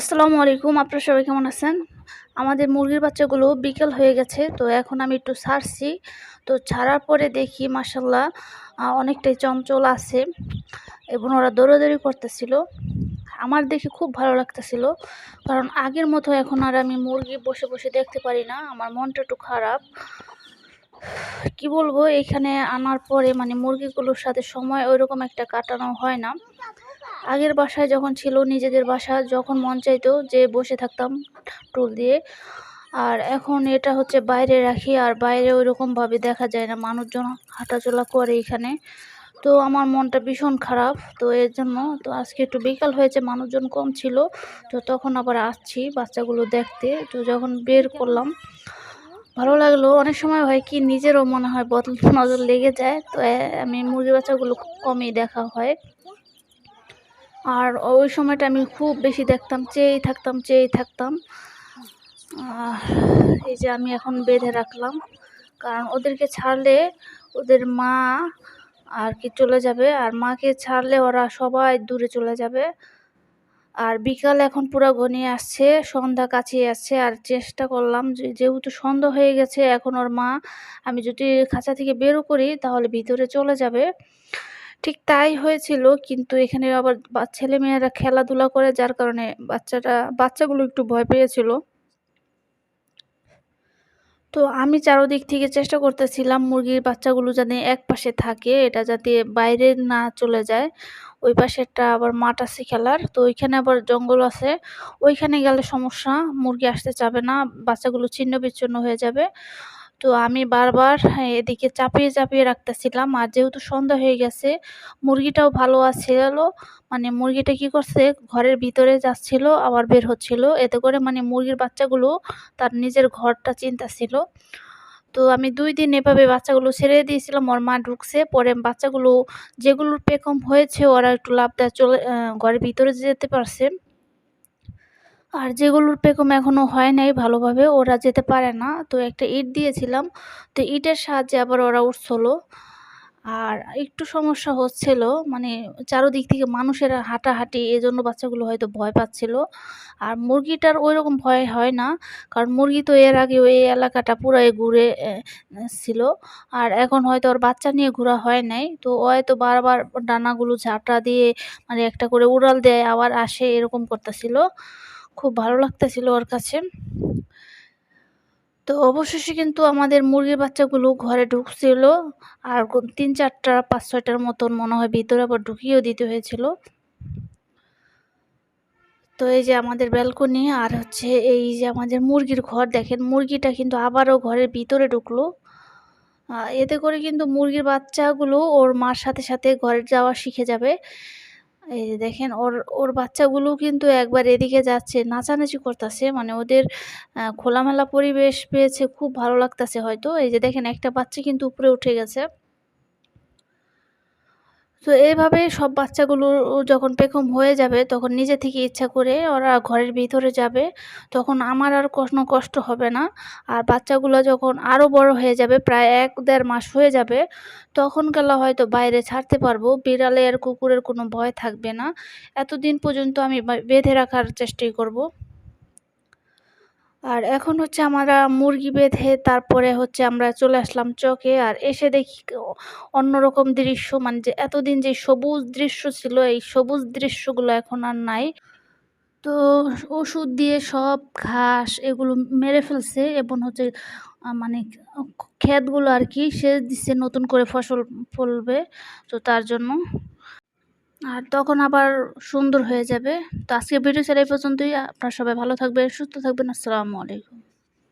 আসসালামু আলাইকুম, আপনারা সবাই কেমন আছেন? আমাদের মুরগির বাচ্চাগুলো বিকেল হয়ে গেছে, তো এখন আমি একটু ছাড়ছি। তো ছাড়ার পরে দেখি মাসাল্লাহ অনেকটাই চঞ্চল আছে। এবং ওরা দৌড়াদৌড়ি করতেছিল। আমার দেখে খুব ভালো লাগতেছিল, কারণ আগের মতো এখন আর আমি মুরগি বসে বসে দেখতে পারি না, আমার মনটা একটু খারাপ। কি বলব, এখানে আনার পরে মানে মুরগিগুলোর সাথে সময় ওইরকম একটা কাটানো হয় না। আগের বাসায় যখন ছিল, নিজেদের বাসা যখন মন চাইতো যে বসে থাকতাম টুল দিয়ে। আর এখন এটা হচ্ছে বাইরে রাখি, আর বাইরে ওই রকমভাবে দেখা যায় না। মানুষজন হাঁটাচলা করে এখানে। তো আমার মনটা ভীষণ খারাপ, তো এর জন্য তো আজকে একটু বিকাল হয়েছে, মানুষজন কম ছিল। তো তখন আবার আসছি বাচ্চাগুলো দেখতে। তো যখন বের করলাম, ভালো লাগল। অনেক সময় হয় কি, নিজেরও মনে হয় বদল, নজর লেগে যায়। তো আমি মুরগি বাচ্চাগুলো খুব কমই দেখা হয়। আর ওই সময়টা আমি খুব বেশি দেখতাম, চেয়েই থাকতাম চেয়েই থাকতাম। এই যে আমি এখন বেঁধে রাখলাম। কারণ ওদেরকে ছাড়লে ওদের মা আর কি চলে যাবে, আর মাকে ছাড়লে ওরা সবাই দূরে চলে যাবে। আর বিকাল এখন পুরো ঘনিয়ে আসছে, সন্ধ্যা কাছে আসছে, আর চেষ্টা করলাম যেহেতু সন্ধ্যা হয়ে গেছে, এখন ওর মা, আমি যদি খাঁচা থেকে বেরো করি, তাহলে ভিতরে চলে যাবে। ঠিক তাই হয়েছিল, কিন্তু এখানে আবার ছেলে মেয়েরা খেলাধুলা করে, যার কারণে বাচ্চাটা, বাচ্চাগুলো একটু ভয় পেয়েছিল। তো আমি চারোদিক থেকে চেষ্টা করতেছিলাম মুরগির বাচ্চাগুলো যাতে এক পাশে থাকে, এটা যাতে বাইরে না চলে যায়। ওই পাশে একটা আবার মাঠ আছে খেলার, তো ওইখানে আবার জঙ্গল আছে। ওইখানে গেলে সমস্যা, মুরগি আসতে চাবে না, বাচ্চাগুলো ছিন্ন বিচ্ছিন্ন হয়ে যাবে। তো আমি বারবার এদিকে চাপিয়ে চাপিয়ে রাখতেছিলাম। আর যেহেতু সন্ধ্যা হয়ে গেছে, মুরগিটাও ভালো আছিল। মানে মুরগিটা কি করছে, ঘরের ভিতরে যাচ্ছিল, আবার বের হচ্ছিল। এতে করে মানে মুরগির বাচ্চাগুলো তার নিজের ঘরটা চিন্তাছিল। তো আমি দুই দিন এভাবে বাচ্চাগুলো ছেড়ে দিয়েছিলাম, ওর মা ঢুকছে। পরে বাচ্চাগুলো যেগুলোর পেকম হয়েছে, ওরা একটু লাভ দেওয়া চলে ঘরের ভিতরে যেতে পারছে। আর যেগুলোর পেকম এখনও হয় নাই ভালোভাবে, ওরা যেতে পারে না। তো একটা ইট দিয়েছিলাম, তো ইটের সাহায্যে আবার ওরা উঠছিল। আর একটু সমস্যা হচ্ছিল মানে চারোদিক থেকে মানুষের হাঁটাহাঁটি এই জন্য বাচ্চাগুলো হয়তো ভয় পাচ্ছিল। আর মুরগিটার ওই রকম ভয় হয় না, কারণ মুরগি তো এর আগে ওই এলাকাটা পুরাই ঘুরে ছিল। আর এখন হয়তো ওর বাচ্চা নিয়ে ঘোরা হয় নাই, তো ও হয়তো বারবার ডানাগুলো ঝাঁটা দিয়ে মানে একটা করে উড়াল দেয়, আবার আসে, এরকম করতেছিল। খুব ভালো লাগতেছিল ওর কাছে। তো অবশেষে কিন্তু আমাদের মুরগির বাচ্চাগুলো ঘরে ঢুকছিল। আর তিন চারটা, পাঁচ ছয়টার মতন মনে হয় ভিতরে আবার ঢুকিয়েও দিতে হয়েছিল। তো এই যে আমাদের ব্যালকনি আর হচ্ছে এই যে আমাদের মুরগির ঘর, দেখেন মুরগিটা কিন্তু আবারও ঘরের ভিতরে ঢুকলো। এতে করে কিন্তু মুরগির বাচ্চাগুলো ওর মার সাথে সাথে ঘরে যাওয়া শিখে যাবে। এই যে দেখেন, ওর ওর বাচ্চাগুলো কিন্তু একবার এদিকে যাচ্ছে, নাচানাচি করতেছে। মানে ওদের খোলামেলা পরিবেশ পেয়েছে, খুব ভালো লাগতেছে হয়তো। এই যে দেখেন, একটা বাচ্চা কিন্তু উপরে উঠে গেছে। তো এইভাবে সব বাচ্চাগুলো যখন পেখম হয়ে যাবে, তখন নিজে থেকে ইচ্ছা করে ওরা ঘরের ভিতরে যাবে, তখন আমার আর কোনো কষ্ট হবে না। আর বাচ্চাগুলো যখন আরও বড় হয়ে যাবে, প্রায় এক দেড় মাস হয়ে যাবে, তখন গেলে হয়তো বাইরে ছাড়তে পারব। বিড়ালে আর কুকুরের কোনো ভয় থাকবে না। এতদিন পর্যন্ত আমি বেঁধে রাখার চেষ্টাই করব। আর এখন হচ্ছে আমরা মুরগি বেঁধে তারপরে হচ্ছে আমরা চলে আসলাম চকে আর এসে দেখি অন্যরকম দৃশ্য মানে যে এতদিন যে সবুজ দৃশ্য ছিল, এই সবুজ দৃশ্যগুলো এখন আর নাই। তো ওষুধ দিয়ে সব ঘাস এগুলো মেরে ফেলছে এবং হচ্ছে মানে ক্ষেতগুলো আর কি সে দিচ্ছে নতুন করে ফসল ফলবে, তো তার জন্য আর তখন আবার সুন্দর হয়ে যাবে। তো আজকে ভিডিও ছেড়ে এই পর্যন্তই। আপনারা সবাই ভালো থাকবে সুস্থ থাকবেন। আসসালামু আলাইকুম।